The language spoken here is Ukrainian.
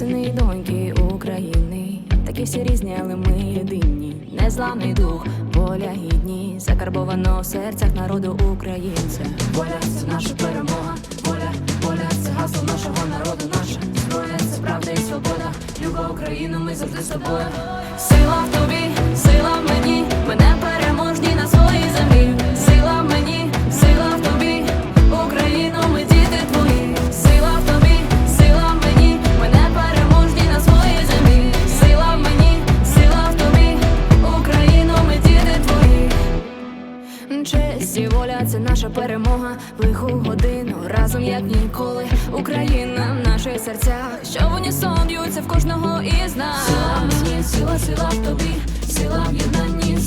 сини і доньки України, такі всі різні, але ми єдині. Незламний дух, воля гідні, закарбовано в серцях народу українця. Воля це наша перемога, воля, воля це гасло нашого народу, наша зброя, це правда і свобода. Люба Україну, ми завжди з тобою. Сила Честь і воля це наша перемога. Лиху годину разом як ніколи. Україна в наших серцях, що в унісон б'ються в кожного із нас. Сила в мені, сила, сила в тобі, сила в єднанні